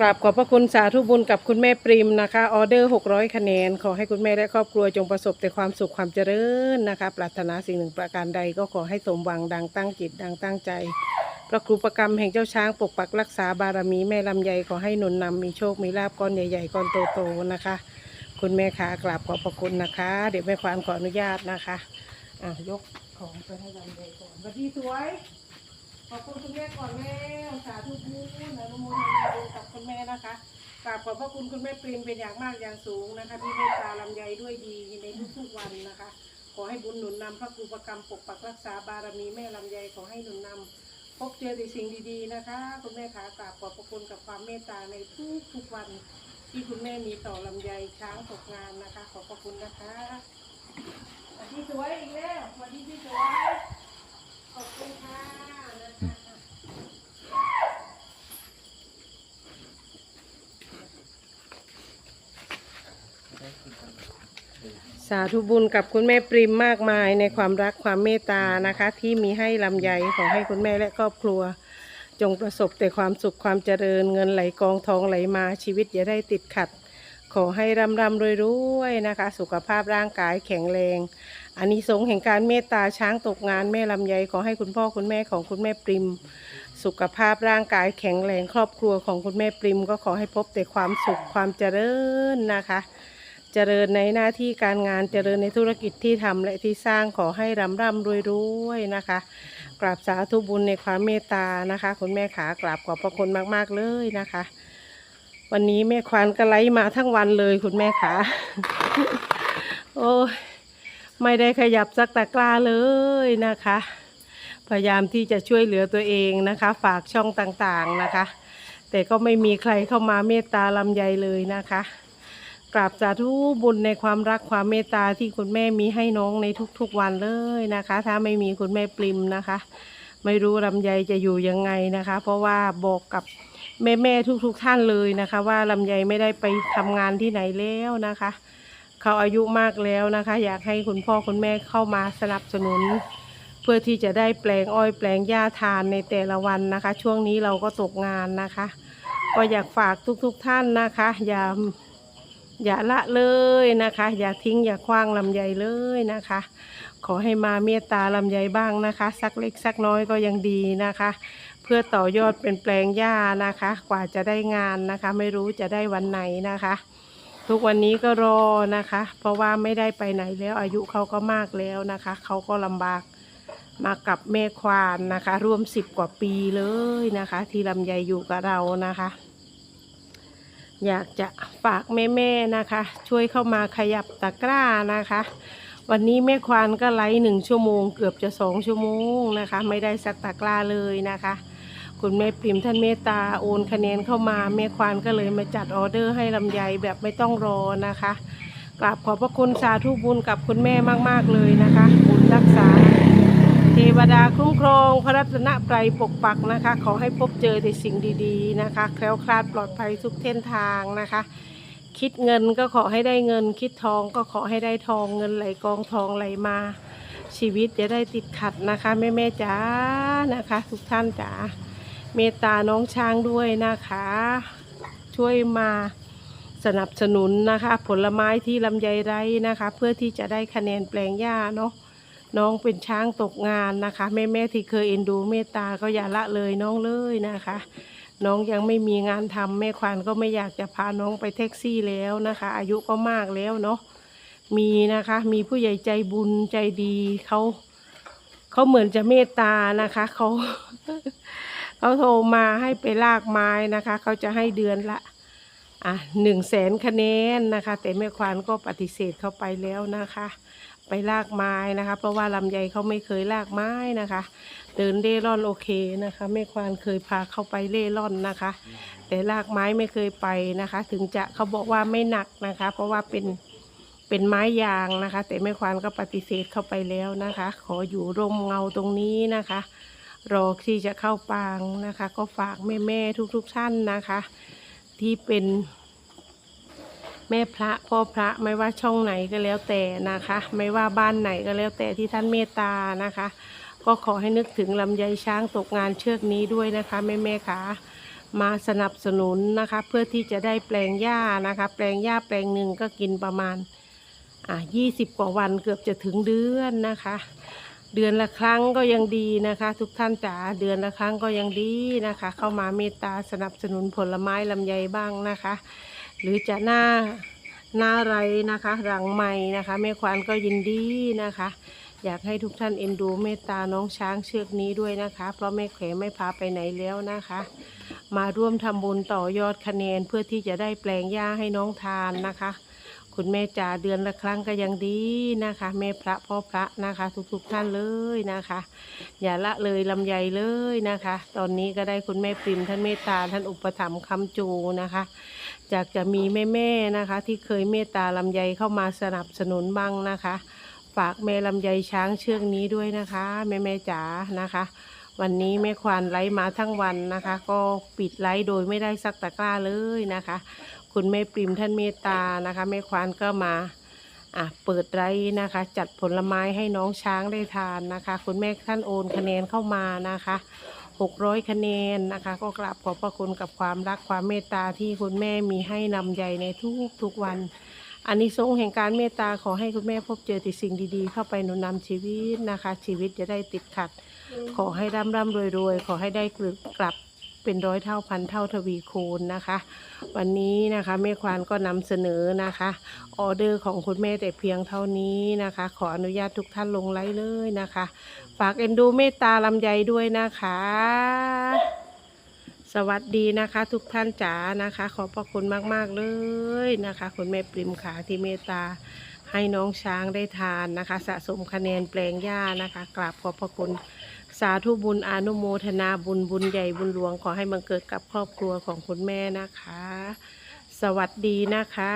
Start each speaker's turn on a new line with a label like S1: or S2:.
S1: กราบขอบพระคุณสาธุบุญกับคุณแม่ปริมนะคะ ออเดอร์ 600 คะแนน ขอให้คุณแม่และครอบครัวจงประสบแต่ความสุขความเจริญนะคะ ปรารถนาสิ่งหนึ่งประการใดก็ขอให้สมหวังดังตั้งจิตดังตั้งใจ พระครูประกรรมแห่งเจ้าช้างปกปักรักษาบารมีแม่ลำไยขอให้หนุนนำมีโชคมีลาบก้อนใหญ่ๆก้อนโตๆนะคะ คุณแม่ขากราบขอบพระคุณนะคะ เดี๋ยวแม่ควานขออนุญาตนะคะอะยกของไปให้ลำไยก่อนสวัสดีสวย ขอบคุณคุณแม่ก่อนแม่สาธุบุญอนุโมทนาบุญกับคุณแม่นะคะกราบขอบพระคุณคุณแม่ปริมเป็นอย่างมากอย่างสูงนะคะที่เมตตาลำไยด้วยดีในทุกๆวันนะคะ ขอให้บุญหนุนนำพระครูประกรรมปกปักรักษาบารมีแม่ลำไยขอให้หนุนนำพบเจอแต่สิ่งดีๆนะคะ คุณแม่ขากราบขอบพระคุณกับความเมตตาในทุกๆวันที่คุณแม่มีต่อลำไยช้างตกงานนะคะ ขอบพระคุณนะคะสวัสดีสวยอีกแล้วสวัสดีพี่สวย ขอบคุณค่ะนะคะ สาธุบุญกับคุณแม่ปริมมากมายในความรักความเมตตานะคะ ที่มีให้ลำไยขอให้คุณแม่และครอบครัว จงประสบแต่ความสุขความเจริญเงินไหลกองทองไหลมาชีวิตอย่าได้ติดขัด ขอให้ร่ำร่ำรวยรวยนะคะ สุขภาพร่างกายแข็งแรงอันนี้สงส์แห่งการเมตตาช้างตกงานแม่ลำไยขอให้คุณพ่อคุณแม่ของคุณแม่ปริม สุขภาพร่างกายแข็งแรงครอบครัวของคุณแม่ปริม ก็ขอให้พบแต่ความสุขความเจริญนะคะ เจริญในหน้าที่การงานเจริญในธุรกิจที่ทำและที่สร้างขอให้ร่ำร่ำรวยรวยนะคะ กราบสาธุบุญในความเมตตานะคะ คุณแม่ขากราบขอบพระคุณมาก ๆ เลยนะคะ วันนี้แม่ควานก็ไลมาทั้งวันเลยคุณแม่ขาโอ้ยไม่ได้ขยับสักตะกร้าเลยนะคะ พยายามที่จะช่วยเหลือตัวเองนะคะ ฝากช่องต่างๆนะคะ แต่ก็ไม่มีใครเข้ามาเมตตาลำไยเลยนะคะ กราบสาธุบุญในความรักความเมตตาที่คุณแม่มีให้น้องในทุกๆวันเลยนะคะ ถ้าไม่มีคุณแม่ปริมนะคะ ไม่รู้ลำไยจะอยู่ยังไงนะคะ เพราะว่าบอกกับแม่ๆทุกๆท่านเลยนะคะ ว่าลำไยไม่ได้ไปทำงานที่ไหนแล้วนะคะ เขาอายุมากแล้วนะคะ อยากให้คุณพ่อคุณแม่เข้ามาสนับสนุน เพื่อที่จะได้แปลงอ้อยแปลงหญ้าทานในแต่ละวันนะคะ ช่วงนี้เราก็ตกงานนะคะ ก็อยากฝากทุกๆท่านนะคะ อย่า อย่าละเลยนะคะ อย่าทิ้งอย่าคว้างลำไยเลยนะคะ ขอให้มาเมตตาลำไยบ้างนะคะ สักเล็กสักน้อยก็ยังดีนะคะ เพื่อต่อยอดเป็นแปลงหญ้านะคะ กว่าจะได้งานนะคะ ไม่รู้จะได้วันไหนนะคะ ทุกวันนี้ก็รอนะคะ เพราะว่าไม่ได้ไปไหนแล้วอายุเขาก็มากแล้วนะคะเขาก็ลำบากมากับแม่ควานนะคะ ร่วมสิบกว่าปีเลยนะคะ ที่ลำไยอยู่กับเรานะคะ อยากจะฝากแม่ๆนะคะ ช่วยเข้ามาขยับตะกร้านะคะ วันนี้แม่ควานก็ไลฟ์หนึ่งชั่วโมง เกือบจะสองชั่วโมงนะคะ ไม่ได้สักตะกร้าเลยนะคะคุณแม่พิมพ์ท่านเมตตาโอนคะแนนเข้ามาแม่ควานก็เลยมาจัดออเดอร์ให้ลำไยแบบไม่ต้องรอนะคะกราบขอบพระคุณสาธุบุญกับคุณแม่มาก ๆ เลยนะคะ บุญรักษา ทวดาคุ้มครอง พระรัตนตรัยปกปักนะคะ ขอให้พบเจอแต่สิ่งดีๆนะคะ แคล้วคลาดปลอดภัยทุกเส้นทางนะคะ คิดเงินก็ขอให้ได้เงิน คิดทองก็ขอให้ได้ทองเงินไหลกองทองไหลมา ชีวิตจะได้ติดขัดนะคะแม่แม่จ๋านะคะ ทุกท่านจ๋าเมตตาน้องช้างด้วยนะคะ ช่วยมาสนับสนุนนะคะ ผลไม้ที่ลำไยไร้นะคะ เพื่อที่จะได้คะแนนแปลงหญ้าเนาะ น้องเป็นช้างตกงานนะคะ แม่แม่ๆที่เคยเอ็นดูเมตตาก็อย่าละเลยน้องเลยนะคะ น้องยังไม่มีงานทำแม่ควานก็ไม่อยากจะพาน้องไปแท็กซี่แล้วนะคะ อายุก็มากแล้วเนาะมีนะคะ มีผู้ใหญ่ใจบุญใจดีเขาเขาเหมือนจะเมตตานะคะเขาเขาโทรมาให้ไปลากไม้นะคะเขาจะให้เดือนละอะหนึ่งแสนคะแนนนะคะ แต่แม่ควานก็ปฏิเสธเขาไปแล้วนะคะ ไปลากไม้นะคะ เพราะว่าลำไยเขาไม่เคยลากไม้นะคะ เดินเร่ร่อนโอเคนะคะแม่ควานเคยพาเขาไปเร่ร่อนนะคะ แต่ลากไม้ไม่เคยไปนะคะ ถึงจะเขาบอกว่าไม่หนักนะคะ เพราะว่าเป็นเป็นไม้ยางนะคะ แต่แม่ควานก็ปฏิเสธเข้าไปแล้วนะคะ ขออยู่ร่มเงาตรงนี้นะคะ รอที่จะเข้าปางนะคะ ก็ฝากแม่แม่ๆทุกๆท่านนะคะ ที่เป็น แม่พระพ่อพระไม่ว่าช่องไหนก็แล้วแต่นะคะ ไม่ว่าบ้านไหนก็แล้วแต่ที่ท่านเมตตานะคะ ก็ขอให้นึกถึงลำไยช้างตกงานเชือกนี้ด้วยนะคะแม่แม่ๆค่ะมาสนับสนุนนะคะ เพื่อที่จะได้แปลงหญ้านะคะ แปลงหญ้าแปลงหนึ่งก็กินประมาณอ่ายี่สิบกว่าวันเกือบจะถึงเดือนนะคะ เดือนละครั้งก็ยังดีนะคะ ทุกท่านจ๋าเดือนละครั้งก็ยังดีนะคะ เข้ามาเมตตาสนับสนุนผลไม้ลำไยบ้างนะคะ หรือจะหน้าหน้าไรนะคะหลังใหม่นะคะ แม่ควานก็ยินดีนะคะ อยากให้ทุกท่านเอ็นดูเมตตาน้องช้างเชือกนี้ด้วยนะคะ เพราะแม่แขไม่พาไปไหนแล้วนะคะ มาร่วมทำบุญต่อยอดคะแนนเพื่อที่จะได้แปลงหญ้าให้น้องทานนะคะ คุณแม่จ๋าเดือนละครั้งก็ยังดีนะคะ แม่พระพ่อพระนะคะ ทุกๆท่านเลยนะคะ อย่าละเลยลำไยเลยนะคะ ตอนนี้ก็ได้คุณแม่ปริมท่านเมตตาท่านอุปถัมภ์คำจูนะคะอยากจะมีแม่ๆนะคะ ที่เคยเมตตาลำไยเข้ามาสนับสนุนบ้างนะคะ ฝากแม่ลำไยช้างเชือกนี้ด้วยนะคะ แม่แม่จ๋านะคะวันนี้แม่ควานไลฟ์มาทั้งวันนะคะ ก็ปิดไลฟ์โดยไม่ได้สักตะกร้าเลยนะคะ คุณแม่ปริมท่านเมตตานะคะแม่ควานก็มาอะเปิดไลฟ์นะคะ จัดผลไม้ให้น้องช้างได้ทานนะคะ คุณแม่ท่านโอนคะแนนเข้ามานะคะ 600 คะแนนนะคะ ก็กราบขอบพระคุณกับความรักความเมตตาที่คุณแม่มีให้นำใจในทุกทุกๆวันอันนี้ทรงแห่งการเมตตาขอให้คุณแม่พบเจอแต่สิ่งดีๆ เข้าไปหนุนนำชีวิตนะคะ ชีวิตจะได้ติดขัด ขอให้ร่ำร่ำรวยรวยขอให้ได้กลับ เป็นร้อยเท่าพันเท่าทวีคูณนะคะ วันนี้นะคะแม่ควานก็นำเสนอนะคะออเดอร์ของคุณแม่แต่เพียงเท่านี้นะคะ ขออนุญาตทุกท่านลงไลฟ์เลยนะคะ ฝากเอ็นดูเมตตาลำไยด้วยนะคะ สวัสดีนะคะ ทุกท่านจ๋านะคะ ขอบพระคุณมาก ๆ เลยนะคะ คุณแม่ปริมขาที่เมตตาให้น้องช้างได้ทานนะคะ สะสมคะแนนแปลงหญ้านะคะกราบขอบพระคุณ สาธุบุญอนุโมทนาบุญบุญใหญ่บุญหลวงขอให้บังเกิดกับครอบครัวของคุณแม่นะคะ สวัสดีนะคะ